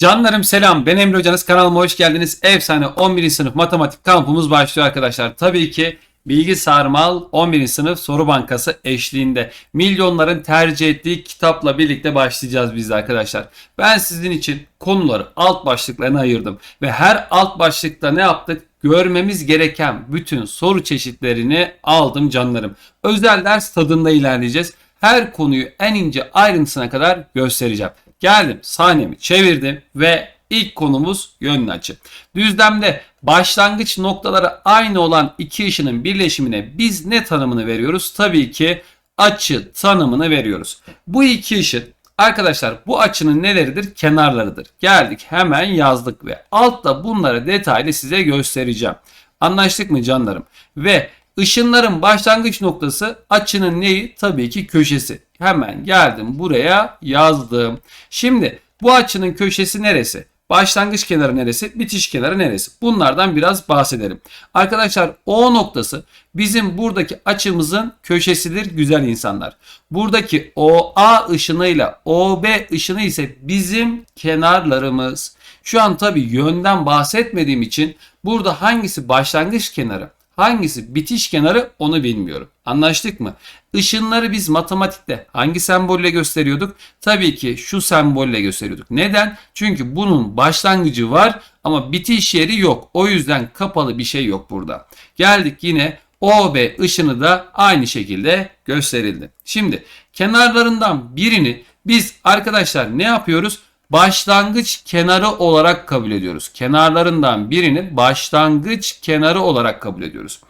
Canlarım selam. Ben Emre Hocanız. Kanalıma hoş geldiniz. Efsane 11. sınıf matematik kampımız başlıyor arkadaşlar. Tabii ki Bilgi Sarmal 11. sınıf soru bankası eşliğinde milyonların tercih ettiği kitapla birlikte başlayacağız biz de arkadaşlar. Ben sizin için konuları alt başlıklarına ayırdım ve her alt başlıkta ne yaptık? Görmemiz gereken bütün soru çeşitlerini aldım canlarım. Özel ders tadında ilerleyeceğiz. Her konuyu en ince ayrıntısına kadar göstereceğim. Geldim sahnemi çevirdim ve ilk konumuz yönlü açı. Düzlemde başlangıç noktaları aynı olan iki ışının birleşimine biz ne tanımını veriyoruz? Tabii ki açı tanımını veriyoruz. Bu iki ışın arkadaşlar bu açının neleridir? Kenarlarıdır. Geldik hemen yazdık ve altta bunları detaylı size göstereceğim. Anlaştık mı canlarım? Ve ışınların başlangıç noktası açının neyi? Tabii ki köşesi. Hemen geldim buraya yazdım. Şimdi bu açının köşesi neresi? Başlangıç kenarı neresi? Bitiş kenarı neresi? Bunlardan biraz bahsedelim. Arkadaşlar O noktası bizim buradaki açımızın köşesidir güzel insanlar. Buradaki OA ışınıyla OB ışını ise bizim kenarlarımız. Şu an tabii yönden bahsetmediğim için burada hangisi başlangıç kenarı, hangisi bitiş kenarı onu bilmiyorum. Anlaştık mı? Işınları biz matematikte hangi sembolle gösteriyorduk? Tabii ki şu sembolle gösteriyorduk. Neden? Çünkü bunun başlangıcı var ama bitiş yeri yok. O yüzden kapalı bir şey yok burada. Geldik yine OB ışını da aynı şekilde gösterildi. Şimdi kenarlarından birini biz arkadaşlar ne yapıyoruz? Başlangıç kenarı olarak kabul ediyoruz. Kenarlarından birini başlangıç kenarı olarak kabul ediyoruz.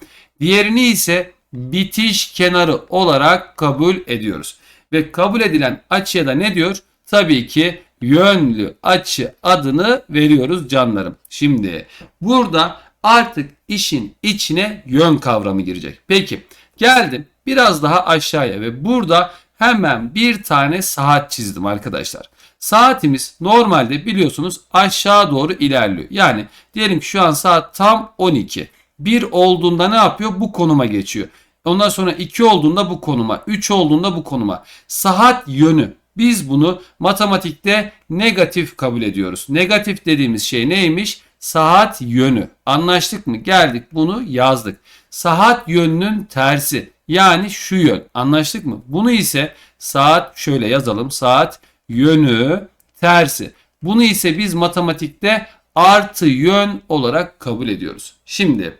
Diğerini ise bitiş kenarı olarak kabul ediyoruz. Ve kabul edilen açıya da ne diyor? Tabii ki yönlü açı adını veriyoruz canlarım. Şimdi burada artık işin içine yön kavramı girecek. Peki geldim biraz daha aşağıya ve burada hemen bir tane saat çizdim arkadaşlar. Saatimiz normalde biliyorsunuz aşağı doğru ilerliyor. Yani diyelim ki şu an saat tam 12. 1 olduğunda ne yapıyor? Bu konuma geçiyor. Ondan sonra 2 olduğunda bu konuma, 3 olduğunda bu konuma. Saat yönü. Biz bunu matematikte negatif kabul ediyoruz. Negatif dediğimiz şey neymiş? Saat yönü. Anlaştık mı? Geldik bunu yazdık. Saat yönünün tersi. Yani şu yön. Anlaştık mı? Bunu ise saat şöyle yazalım. Saat yönü tersi. Bunu ise biz matematikte artı yön olarak kabul ediyoruz. Şimdi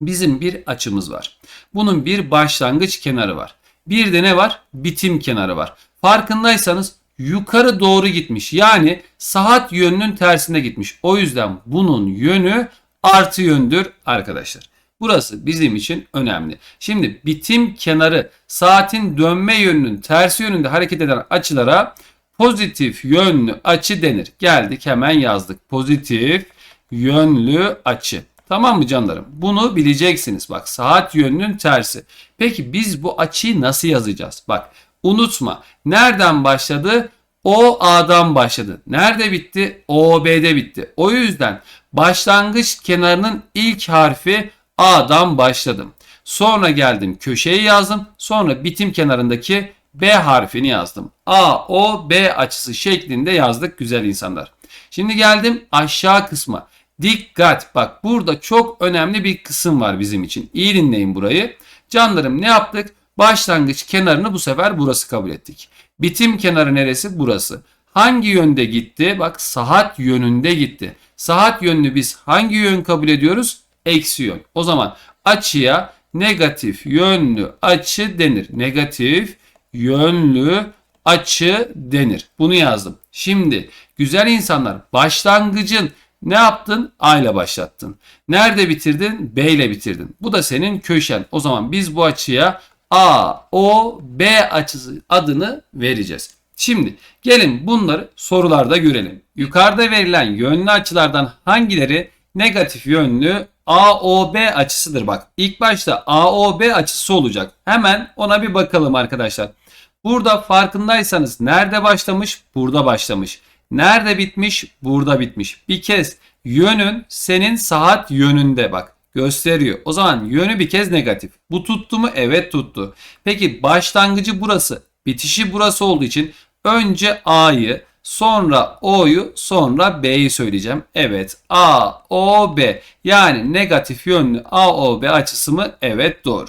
bizim bir açımız var. Bunun bir başlangıç kenarı var. Bir de ne var? Bitim kenarı var. Farkındaysanız yukarı doğru gitmiş. Yani saat yönünün tersine gitmiş. O yüzden bunun yönü artı yöndür arkadaşlar. Burası bizim için önemli. Şimdi bitim kenarı saatin dönme yönünün tersi yönünde hareket eden açılara pozitif yönlü açı denir. Geldik hemen yazdık. Pozitif yönlü açı. Tamam mı canlarım? Bunu bileceksiniz. Bak saat yönünün tersi. Peki biz bu açıyı nasıl yazacağız? Bak unutma. Nereden başladı? O A'dan başladı. Nerede bitti? O B'de bitti. O yüzden başlangıç kenarının ilk harfi A'dan başladım. Sonra geldim köşeyi yazdım. Sonra bitim kenarındaki B harfini yazdım. A, O, B açısı şeklinde yazdık güzel insanlar. Şimdi geldim aşağı kısma. Dikkat bak burada çok önemli bir kısım var bizim için. İyi dinleyin burayı. Canlarım ne yaptık? Başlangıç kenarını bu sefer burası kabul ettik. Bitim kenarı neresi? Burası. Hangi yönde gitti? Bak saat yönünde gitti. Saat yönünü biz hangi yön kabul ediyoruz? Eksi yön. O zaman açıya negatif yönlü açı denir. Negatif yönlü açı denir. Bunu yazdım. Şimdi güzel insanlar başlangıcın ne yaptın? A ile başlattın. Nerede bitirdin? B ile bitirdin. Bu da senin köşen. O zaman biz bu açıya A, O, B açısı adını vereceğiz. Şimdi gelin bunları sorularda görelim. Yukarıda verilen yönlü açılardan hangileri negatif yönlü AOB açısıdır bak. İlk başta AOB açısı olacak. Hemen ona bir bakalım arkadaşlar. Burada farkındaysanız nerede başlamış? Burada başlamış. Nerede bitmiş? Burada bitmiş. Bir kez yönün senin saat yönünde bak gösteriyor. O zaman yönü bir kez negatif. Bu tuttu mu? Evet tuttu. Peki başlangıcı burası. Bitişi burası olduğu için önce A'yı sonra O'yu sonra B'yi söyleyeceğim. Evet A, O, B yani negatif yönlü A, O, B açısı mı? Evet doğru.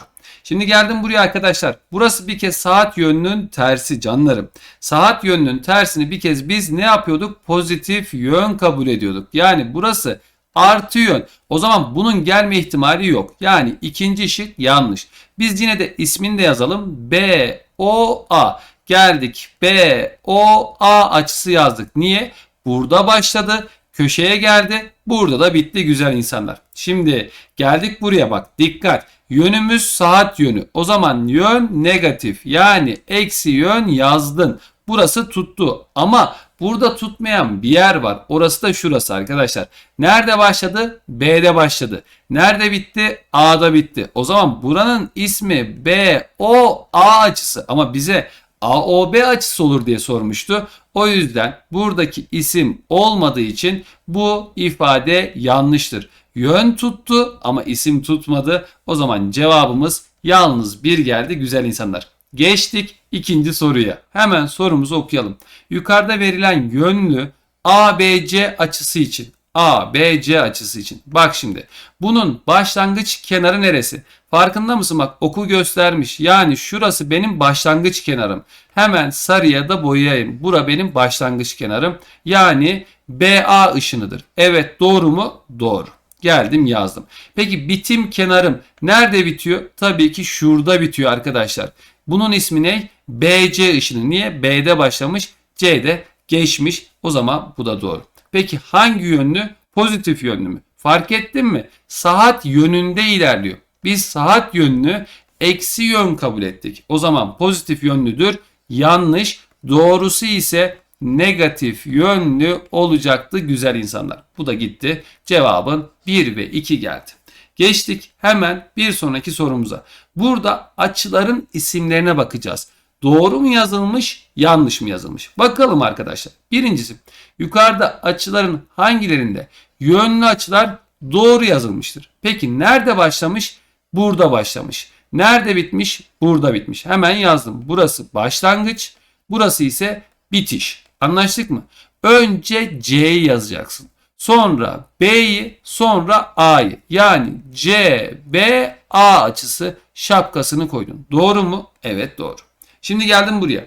Şimdi geldim buraya arkadaşlar. Burası bir kez saat yönünün tersi canlarım. Saat yönünün tersini bir kez biz ne yapıyorduk? Pozitif yön kabul ediyorduk. Yani burası artı yön. O zaman bunun gelme ihtimali yok. Yani ikinci şık yanlış. Biz yine de ismini de yazalım. B, O, A. Geldik. B, O, A açısı yazdık. Niye? Burada başladı. Köşeye geldi. Burada da bitti güzel insanlar. Şimdi geldik buraya bak. Dikkat. Yönümüz saat yönü. O zaman yön negatif. Yani eksi yön yazdın. Burası tuttu. Ama burada tutmayan bir yer var. Orası da şurası arkadaşlar. Nerede başladı? B'de başladı. Nerede bitti? A'da bitti. O zaman buranın ismi B, O, A açısı. Ama bize AOB açısı olur diye sormuştu. O yüzden buradaki isim olmadığı için bu ifade yanlıştır. Yön tuttu ama isim tutmadı. O zaman cevabımız yalnız bir geldi güzel insanlar. Geçtik ikinci soruya. Hemen sorumuzu okuyalım. Yukarıda verilen yönlü ABC açısı için ABC açısı için. Bak şimdi bunun başlangıç kenarı neresi? Farkında mısın bak oku göstermiş. Yani şurası benim başlangıç kenarım. Hemen sarıya da boyayayım. Bura benim başlangıç kenarım. Yani BA ışınıdır. Evet doğru mu? Doğru. Geldim yazdım. Peki bitim kenarım nerede bitiyor? Tabii ki şurada bitiyor arkadaşlar. Bunun ismi ne? BC ışını. Niye? B'de başlamış, C'de geçmiş. O zaman bu da doğru. Peki hangi yönlü? Pozitif yönlü mü? Fark ettin mi? Saat yönünde ilerliyor. Biz saat yönünü eksi yön kabul ettik. O zaman pozitif yönlüdür. Yanlış. Doğrusu ise negatif yönlü olacaktı güzel insanlar. Bu da gitti. Cevabın 1 ve 2 geldi. Geçtik hemen bir sonraki sorumuza. Burada açıların isimlerine bakacağız. Doğru mu yazılmış, yanlış mı yazılmış? Bakalım arkadaşlar. Birincisi, yukarıda açıların hangilerinde yönlü açılar doğru yazılmıştır? Peki nerede başlamış? Burada başlamış. Nerede bitmiş? Burada bitmiş. Hemen yazdım. Burası başlangıç, burası ise bitiş. Anlaştık mı? Önce C'yi yazacaksın. Sonra B'yi, sonra A'yı. Yani C, B, A açısı şapkasını koydun. Doğru mu? Evet doğru. Şimdi geldim buraya.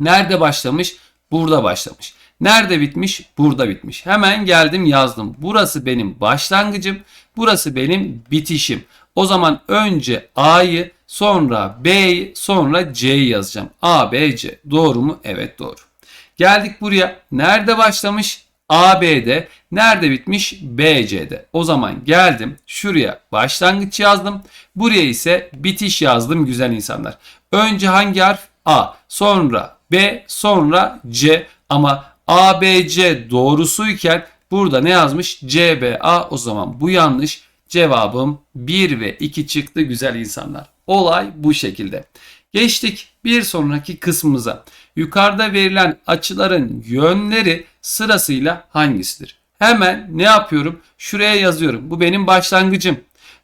Nerede başlamış? Burada başlamış. Nerede bitmiş? Burada bitmiş. Hemen geldim yazdım. Burası benim başlangıcım. Burası benim bitişim. O zaman önce A'yı, sonra B'yi, sonra C'yi yazacağım. A, B, C. Doğru mu? Evet doğru. Geldik buraya. Nerede başlamış? AB'de. Nerede bitmiş? BC'de. O zaman geldim. Şuraya başlangıç yazdım. Buraya ise bitiş yazdım güzel insanlar. Önce hangi harf? A. Sonra B. Sonra C. Ama ABC doğrusuyken burada ne yazmış? CBA. O zaman bu yanlış. Cevabım 1 ve 2 çıktı güzel insanlar. Olay bu şekilde. Geçtik bir sonraki kısmımıza. Yukarıda verilen açıların yönleri sırasıyla hangisidir? Hemen ne yapıyorum? Şuraya yazıyorum. Bu benim başlangıcım.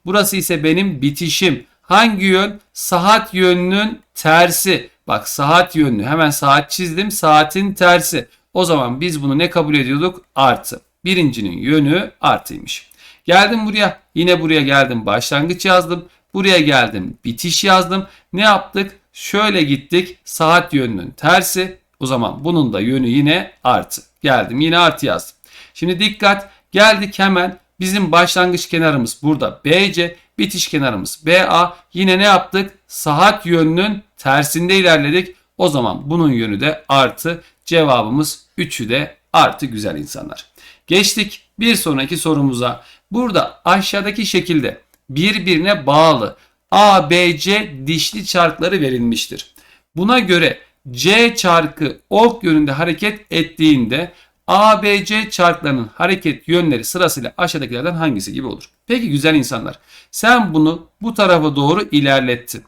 Burası ise benim bitişim. Hangi yön? Saat yönünün tersi. Bak saat yönlü. Hemen saat çizdim. Saatin tersi. O zaman biz bunu ne kabul ediyorduk? Artı. Birincinin yönü artıymış. Geldim buraya. Yine buraya geldim. Başlangıç yazdım. Buraya geldim. Bitiş yazdım. Ne yaptık? Şöyle gittik. Saat yönünün tersi. O zaman bunun da yönü yine artı. Geldim yine artı yazdım. Şimdi dikkat. Geldik hemen. Bizim başlangıç kenarımız burada BC. Bitiş kenarımız BA. Yine ne yaptık? Saat yönünün tersinde ilerledik. O zaman bunun yönü de artı. Cevabımız 3'ü de artı güzel insanlar. Geçtik bir sonraki sorumuza. Burada aşağıdaki şekilde birbirine bağlı ABC dişli çarkları verilmiştir. Buna göre C çarkı ok yönünde hareket ettiğinde ABC çarklarının hareket yönleri sırasıyla aşağıdakilerden hangisi gibi olur? Peki güzel insanlar sen bunu bu tarafa doğru ilerlettin.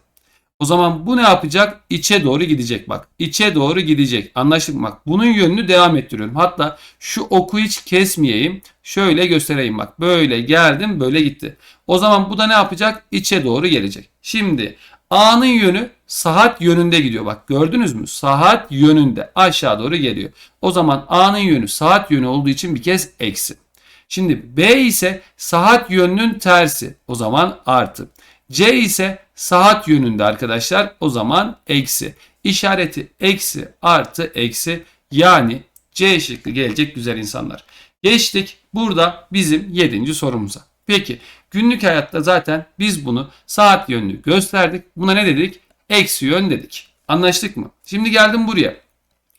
O zaman bu ne yapacak? İçe doğru gidecek bak. İçe doğru gidecek. Anlaştık mı? Bak bunun yönünü devam ettiriyorum. Hatta şu oku hiç kesmeyeyim. Şöyle göstereyim bak. Böyle geldim böyle gitti. O zaman bu da ne yapacak? İçe doğru gelecek. Şimdi A'nın yönü saat yönünde gidiyor. Bak gördünüz mü? Saat yönünde aşağı doğru geliyor. O zaman A'nın yönü saat yönü olduğu için bir kez eksi. Şimdi B ise saat yönünün tersi. O zaman artı. C ise saat yönünde arkadaşlar. O zaman eksi. İşareti eksi artı eksi. Yani C şıkkı gelecek güzel insanlar. Geçtik burada bizim 7. sorumuza. Peki günlük hayatta zaten biz bunu saat yönlü gösterdik. Buna ne dedik? Eksi yön dedik. Anlaştık mı? Şimdi geldim buraya.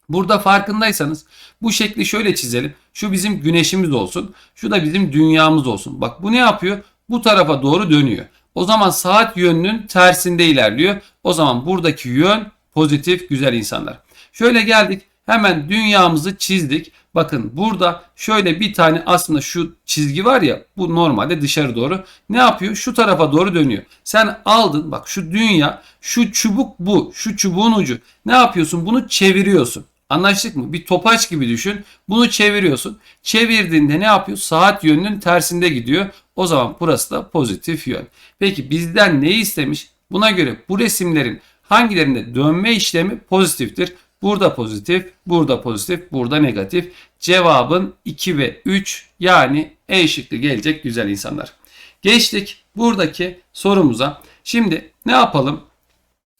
Burada farkındaysanız bu şekli şöyle çizelim. Şu bizim güneşimiz olsun. Şu da bizim dünyamız olsun. Bak bu ne yapıyor? Bu tarafa doğru dönüyor. O zaman saat yönünün tersinde ilerliyor. O zaman buradaki yön pozitif güzel insanlar. Şöyle geldik. Hemen dünyamızı çizdik. Bakın burada şöyle bir tane aslında şu çizgi var ya bu normalde dışarı doğru ne yapıyor? Şu tarafa doğru dönüyor. Sen aldın bak şu dünya şu çubuk bu şu çubuğun ucu. Ne yapıyorsun? Bunu çeviriyorsun. Anlaştık mı? Bir topaç gibi düşün. Bunu çeviriyorsun. Çevirdiğinde ne yapıyor? Saat yönünün tersinde gidiyor. O zaman burası da pozitif yön. Peki bizden ne istemiş? Buna göre bu resimlerin hangilerinde dönme işlemi pozitiftir? Burada pozitif, burada pozitif, burada negatif. Cevabın 2 ve 3 yani E şıkkı gelecek güzel insanlar. Geçtik buradaki sorumuza. Şimdi ne yapalım?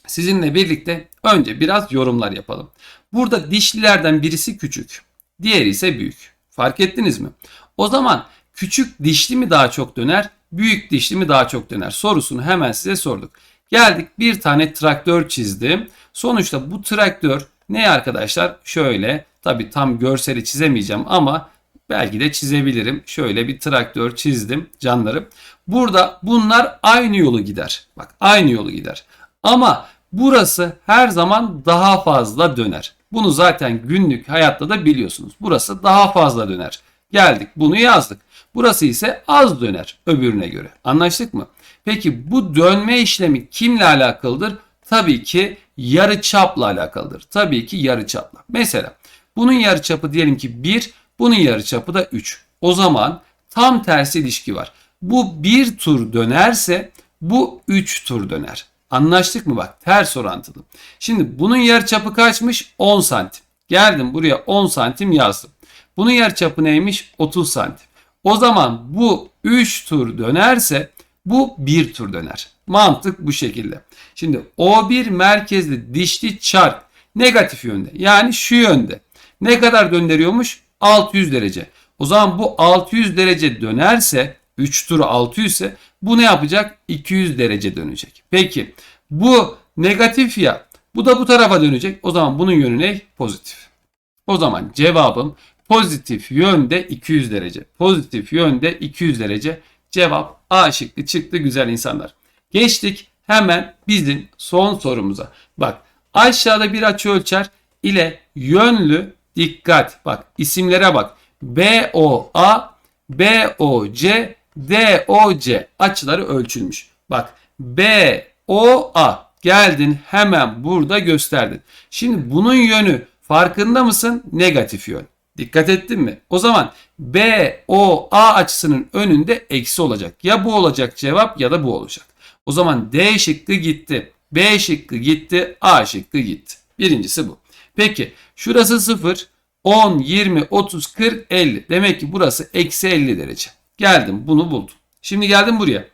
Sizinle birlikte önce biraz yorumlar yapalım. Burada dişlilerden birisi küçük, diğeri ise büyük. Fark ettiniz mi? O zaman küçük dişli mi daha çok döner, büyük dişli mi daha çok döner sorusunu hemen size sorduk. Geldik bir tane traktör çizdim. Sonuçta bu traktör ne arkadaşlar? Şöyle tabi tam görseli çizemeyeceğim ama belki de çizebilirim. Şöyle bir traktör çizdim canlarım. Burada bunlar aynı yolu gider. Bak aynı yolu gider. Ama burası her zaman daha fazla döner. Bunu zaten günlük hayatta da biliyorsunuz. Burası daha fazla döner. Geldik bunu yazdık. Burası ise az döner öbürüne göre. Anlaştık mı? Peki bu dönme işlemi kimle alakalıdır? Tabii ki yarı çapla alakalıdır. Tabii ki yarı çapla. Mesela bunun yarı çapı diyelim ki 1, bunun yarı çapı da 3. O zaman tam tersi ilişki var. Bu bir tur dönerse bu 3 tur döner. Anlaştık mı bak ters orantılı. Şimdi bunun yarıçapı kaçmış? 10 santim. Geldim buraya 10 santim yazdım. Bunun yarıçapı neymiş? 30 santim. O zaman bu 3 tur dönerse bu 1 tur döner. Mantık bu şekilde. Şimdi O1 merkezli dişli çark negatif yönde. Yani şu yönde. Ne kadar döndürüyormuş? 600 derece. O zaman bu 600 derece dönerse 3 turu 600 ise bu ne yapacak? 200 derece dönecek. Peki bu negatif ya bu da bu tarafa dönecek. O zaman bunun yönü ne? Pozitif. O zaman cevabım pozitif yönde 200 derece. Pozitif yönde 200 derece. Cevap A şıkkı çıktı güzel insanlar. Geçtik hemen bizim son sorumuza. Bak aşağıda bir açı ölçer ile yönlü dikkat. Bak isimlere bak. BOA, BOC, DOC açıları ölçülmüş. Bak BOA geldin hemen burada gösterdin. Şimdi bunun yönü farkında mısın? Negatif yön. Dikkat ettin mi? O zaman BOA açısının önünde eksi olacak. Ya bu olacak cevap ya da bu olacak. O zaman D şıkkı gitti. B şıkkı gitti. A şıkkı gitti. Birincisi bu. Peki şurası 0. 10, 20, 30, 40, 50. Demek ki burası eksi 50 derece. Geldim bunu buldum. Şimdi geldim buraya.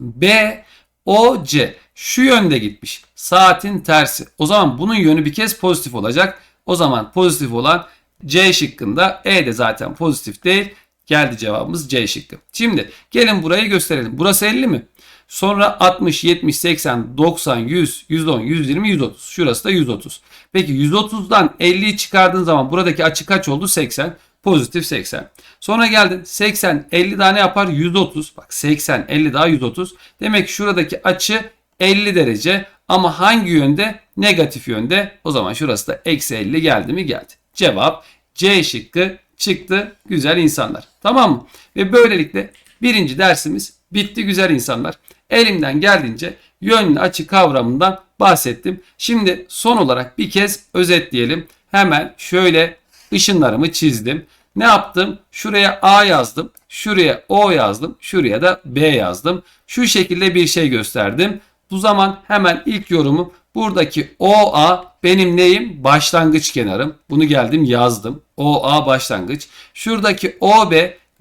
B, O, C. Şu yönde gitmiş. Saatin tersi. O zaman bunun yönü bir kez pozitif olacak. O zaman pozitif olan C şıkkında E de zaten pozitif değil. Geldi cevabımız C şıkkı. Şimdi gelin burayı gösterelim. Burası 50 mi? Sonra 60, 70, 80, 90, 100, 110, 120, 130. Şurası da 130. Peki 130'dan 50'yi çıkardığın zaman buradaki açı kaç oldu? 80. Pozitif 80. Sonra geldin 80, 50 daha ne yapar? 130. Bak 80, 50 daha 130. Demek ki şuradaki açı 50 derece. Ama hangi yönde? Negatif yönde. O zaman şurası da eksi 50 geldi mi? Geldi. Cevap C şıkkı çıktı güzel insanlar. Tamam mı? Ve böylelikle birinci dersimiz bitti güzel insanlar. Elimden geldiğince yönlü açı kavramından bahsettim. Şimdi son olarak bir kez özetleyelim. Hemen şöyle ışınlarımı çizdim. Ne yaptım? Şuraya A yazdım. Şuraya O yazdım. Şuraya da B yazdım. Şu şekilde bir şey gösterdim. Bu zaman hemen ilk yorumum buradaki OA benim neyim? Başlangıç kenarım. Bunu geldim yazdım. OA başlangıç. Şuradaki OB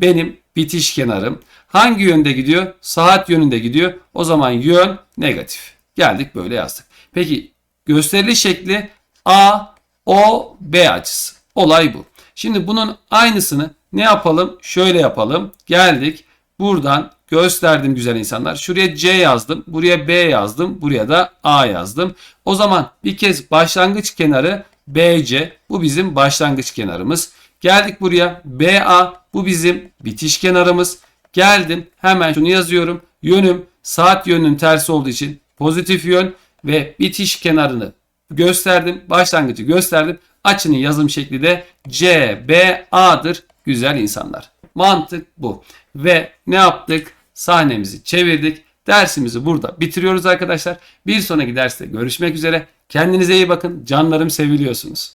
benim bitiş kenarım. Hangi yönde gidiyor? Saat yönünde gidiyor. O zaman yön negatif. Geldik böyle yazdık. Peki gösterili şekli A, O, B açısı. Olay bu. Şimdi bunun aynısını ne yapalım? Şöyle yapalım. Geldik. Buradan gösterdim güzel insanlar. Şuraya C yazdım. Buraya B yazdım. Buraya da A yazdım. O zaman bir kez başlangıç kenarı BC. Bu bizim başlangıç kenarımız. Geldik buraya. BA bu bizim bitiş kenarımız. Geldim hemen şunu yazıyorum. Yönüm saat yönünün tersi olduğu için pozitif yön ve bitiş kenarını gösterdim. Başlangıcı gösterdim. Açının yazım şekli de CBA'dır güzel insanlar. Mantık bu. Ve ne yaptık? Sahnemizi çevirdik. Dersimizi burada bitiriyoruz arkadaşlar. Bir sonraki derste görüşmek üzere. Kendinize iyi bakın. Canlarım seviliyorsunuz.